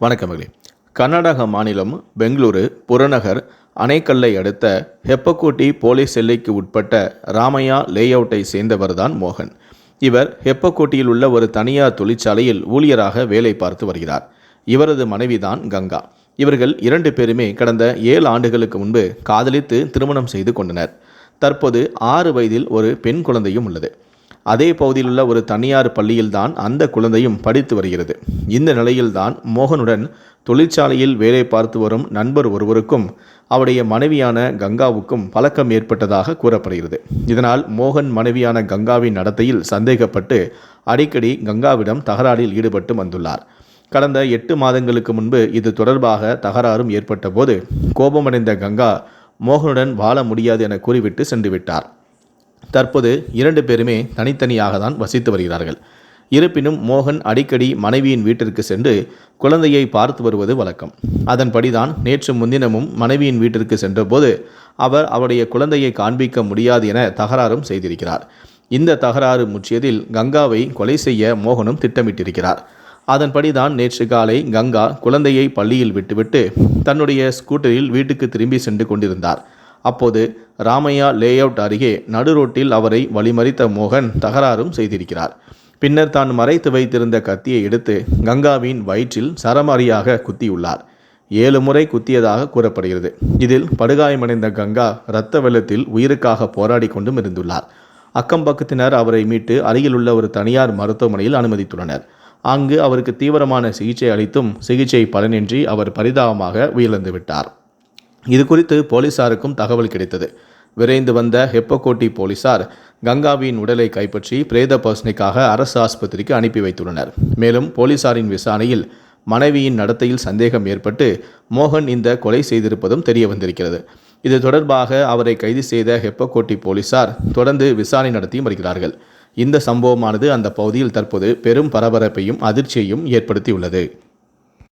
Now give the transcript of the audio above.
வணக்கமகளே கர்நாடக மாநிலம் பெங்களூரு புறநகர் அணைக்கல்லை அடுத்த ஹெப்பக்கோட்டி போலீஸ் எல்லைக்கு உட்பட்ட ராமையா லேஅவுட்டை சேர்ந்தவர்தான் மோகன். இவர் ஹெப்பக்கோட்டியில் உள்ள ஒரு தனியார் தொழிற்சாலையில் ஊழியராக வேலை பார்த்து வருகிறார். இவரது மனைவிதான் கங்கா. இவர்கள் இரண்டு பேருமே கடந்த ஏழு ஆண்டுகளுக்கு முன்பு காதலித்து திருமணம் செய்து கொண்டனர். தற்போது ஆறு வயதில் ஒரு பெண் குழந்தையும் உள்ளது. அதே பகுதியில் உள்ள ஒரு தனியார் பள்ளியில்தான் அந்த குழந்தையும் படித்து வருகிறது. இந்த நிலையில்தான் மோகனுடன் தொழிற்சாலையில் வேலை பார்த்து வரும் நண்பர் ஒருவருக்கும் அவருடைய மனைவியான கங்காவுக்கும் பழக்கம் ஏற்பட்டதாக கூறப்படுகிறது. இதனால் மோகன் மனைவியான கங்காவின் நடத்தையில் சந்தேகப்பட்டு அடிக்கடி கங்காவிடம் தகராறில் ஈடுபட்டு வந்துள்ளார். கடந்த எட்டு மாதங்களுக்கு முன்பு இது தொடர்பாக தகராறும் ஏற்பட்டபோது கோபமடைந்த கங்கா மோகனுடன் வாழ முடியாது என கூறிவிட்டு சென்றுவிட்டார். தற்போது இரண்டு பேருமே தனித்தனியாக தான் வசித்து வருகிறார்கள். இருப்பினும் மோகன் அடிக்கடி மனைவியின் வீட்டிற்கு சென்று குழந்தையை பார்த்து வருவது வழக்கம். அதன்படிதான் நேற்று முன்தினமும் மனைவியின் வீட்டிற்கு சென்றபோது அவர் அவருடைய குழந்தையை காண்பிக்க முடியாது என தகராறும் செய்திருக்கிறார். இந்த தகராறு முற்றியதில் கங்காவை கொலை செய்ய மோகனும் திட்டமிட்டிருக்கிறார். அதன்படிதான் நேற்று காலை கங்கா குழந்தையை பள்ளியில் விட்டுவிட்டு தன்னுடைய ஸ்கூட்டரில் வீட்டுக்கு திரும்பி சென்று கொண்டிருந்தார். அப்போது ராமையா லேஅவுட் அருகே நடு ரோட்டில் அவரை வழிமறித்த மோகன் தகராறும் செய்திருக்கிறார். பின்னர் தான் மறைத்து வைத்திருந்த கத்தியை எடுத்து கங்காவின் வயிற்றில் சரமாரியாக குத்தியுள்ளார். ஏழு முறை குத்தியதாக கூறப்படுகிறது. இதில் படுகாயமடைந்த கங்கா இரத்த வெள்ளத்தில் உயிருக்காக போராடி கொண்டும் இருந்துள்ளார். அக்கம் பக்கத்தினர் அவரை மீட்டு அருகிலுள்ள ஒரு தனியார் மருத்துவமனையில் அனுமதித்துள்ளனர். அங்கு அவருக்கு தீவிரமான சிகிச்சை அளித்தும் சிகிச்சை பலனின்றி அவர் பரிதாபமாக உயிரிழந்து விட்டார் இது குறித்து போலீசாருக்கும் தகவல் கிடைத்தது. விரைந்து வந்த ஹெப்பகோட்டி போலீசார் கங்காவின் உடலை கைப்பற்றி பிரேத பர்சனைக்காக அரசு ஆஸ்பத்திரிக்கு அனுப்பி வைத்துள்ளனர். மேலும் போலீசாரின் விசாரணையில் மனைவியின் நடத்தையில் சந்தேகம் ஏற்பட்டு மோகன் இந்த கொலை செய்திருப்பதும் தெரிய வந்திருக்கிறது. இது தொடர்பாக அவரை கைது செய்த ஹெப்பகோட்டி போலீசார் தொடர்ந்து விசாரணை நடத்தியும் வருகிறார்கள். இந்த சம்பவமானது அந்த பகுதியில் தற்போது பெரும் பரபரப்பையும் அதிர்ச்சியையும் ஏற்படுத்தியுள்ளது.